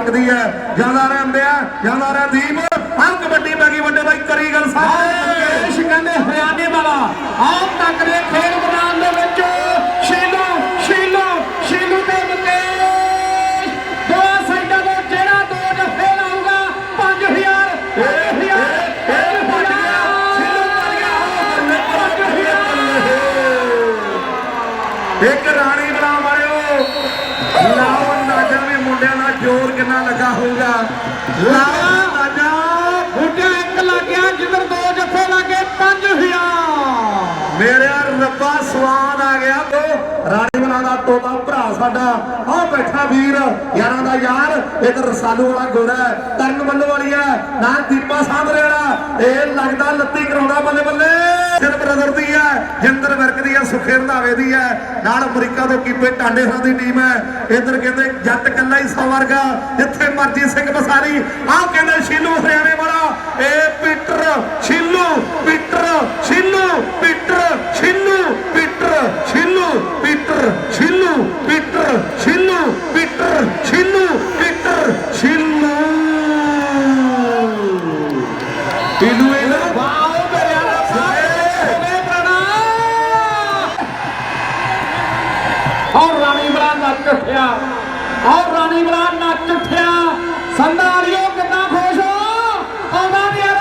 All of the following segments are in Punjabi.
ਮੱਕਦੀ ਹੈ। ਜ਼ਿਆਦਾ ਰਹਿ ਅੰਬਿਆ ਜ਼ਿਆਦਾ ਰਹਿ ਦੀਪ। ਹਾਂ ਕਬੱਡੀ ਪੈ ਗਈ ਵੱਡੇ ਬਾਈ ਕਰੀ ਗੱਲ ਸਾਹਿਬ ਦੇਸ਼ ਕਹਿੰਦੇ ਹਰਿਆਣੇ ਵਾਲਾ। ਆਓ ਤੱਕ ਦੇ ਖੇਡ ਮੈਦਾਨ ਦੇ ਵਿੱਚ ਸ਼ੀਲੂ ਸ਼ੀਲੂ ਸ਼ੀਲੂ ਤੇ ਮੁਕੇਸ਼ ਦੋ ਸਾਈਡਾਂ ਤੋਂ ਜਿਹੜਾ ਦੋ ਜੱਫੇ ਲਾਊਗਾ 5000 1000 ਇਹ ਭੱਜ ਗਿਆ ਛਿੱਲੂ ਭੱਜ ਗਿਆ ਬੱਲੇ, ਬੱਲੇ। ਇੱਕ ਰਾਣੀ ਬਣਾ ਮਾਰਿਓ। ਲਾਓ ਅੰਦਾਜ਼ਾ ਵੀ ਮੁੰਡਿਆਂ ਦਾ ਜ਼ੋਰ ਕਿੰਨਾ ਲੱਗਾ ਹੋਊਗਾ। ਅੰਦਾਜ਼ਾ ਬੁੱਢਾ ਇੱਕ ਲੱਗ ਗਿਆ ਜਿੱਧਰ ਦੋ ਜੱਫੇ ਲੱਗੇ 5000 ਮੇਰੇ ਰੱਬਾ ਸਵਾਦ ਆ ਗਿਆ। ਤੋ ਰਾਣੀ ਬਣਾ ਦਾ ਤੋਤਾ ਭਰਾ ਸਾਡਾ। ਆਹ ਬੈਠਾ ਵੀਰ ਯਾਰਾਂ ਦਾ ਯਾਰ ਇੱਕ ਰਸਾਲੂ ਵਾਲਾ ਹੈ, ਤਰਨ ਬੱਲੋ ਵਾਲੀ ਹੈ ਨਾ ਦੀਪਾ ਸਾਹਮਣੇ ਵਾਲਾ ਇਹ ਲੱਗਦਾ ਲੱਤੀ ਕਰਾਉਂਦਾ ਬੱਲੇ ਬੱਲੇ ਸਿਰ ਬ੍ਰਦਰ ਦੀ ਹੈ ਜਿੰਦਰ ਹੈ ਸੁਖੇ ਰੰਧਾਵੇ ਦੀ ਹੈ। ਨਾਲ ਅਮਰੀਕਾ ਤੋਂ ਕੀਪੇ ਟਾਂਡੇ ਸਾਹਿਬ ਦੀ ਟੀਮ ਹੈ। ਇਧਰ ਕਹਿੰਦੇ ਜੱਟ ਕੱਲਾ ਹੀ ਸੌ ਵਰਗਾ। ਜਿੱਥੇ ਮਰਜ਼ੀ ਸਿੰਘ ਬਸਾਰੀ। ਆਹ ਕਹਿੰਦੇ ਸ਼ੀਲੂ ਹਰਿਆਣੇ ਵਾਲਾ। ਇਹ Peter Shilu Peter Shilu Peter Shilu Peter Shilu Peter Shilu Peter Shilu Peter Shilu Peter Shilu. Shilu ਔਰ ਰਾਣੀ ਬਲਾ ਉੱਠਿਆ। ਔਰ ਰਾਣੀ ਬਲਾ ਨੱਚ ਉੱਠਿਆ। ਸੰਧਾਲੀਓ ਕਿੰਨਾ ਖੁਸ਼ ਹੋ? ਆਉਂਦਾ ਨਹੀਂ ਯਾਰ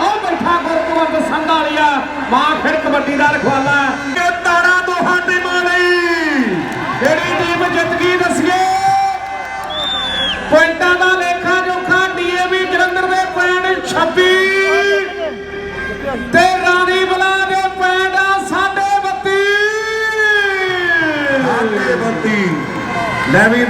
ਉਹ ਬੈਠਾ ਗੁਰਕਵੰਤ ਸੰਧਾਲੀਆ ਮਾਂ ਫਿਰ ਕਬੱਡੀ ਦਾ ਰਖਵਾਲਾ। ਕਿ ਤਾੜਾ ਦੋਹਾਂ ਟੀਮਾਂ ਲਈ ਕਿਹੜੀ ਟੀਮ ਜਿੱਤ ਗਈ ਦੱਸੀਏ। ਪੁਆਇੰਟਾਂ ਦਾ ਲੇਖਾ ਜੋਖਾ ਡੀਏਵੀ ਜਲੰਧਰ ਦੇ ਪੁਆਇੰਟ 26 ਤੇ David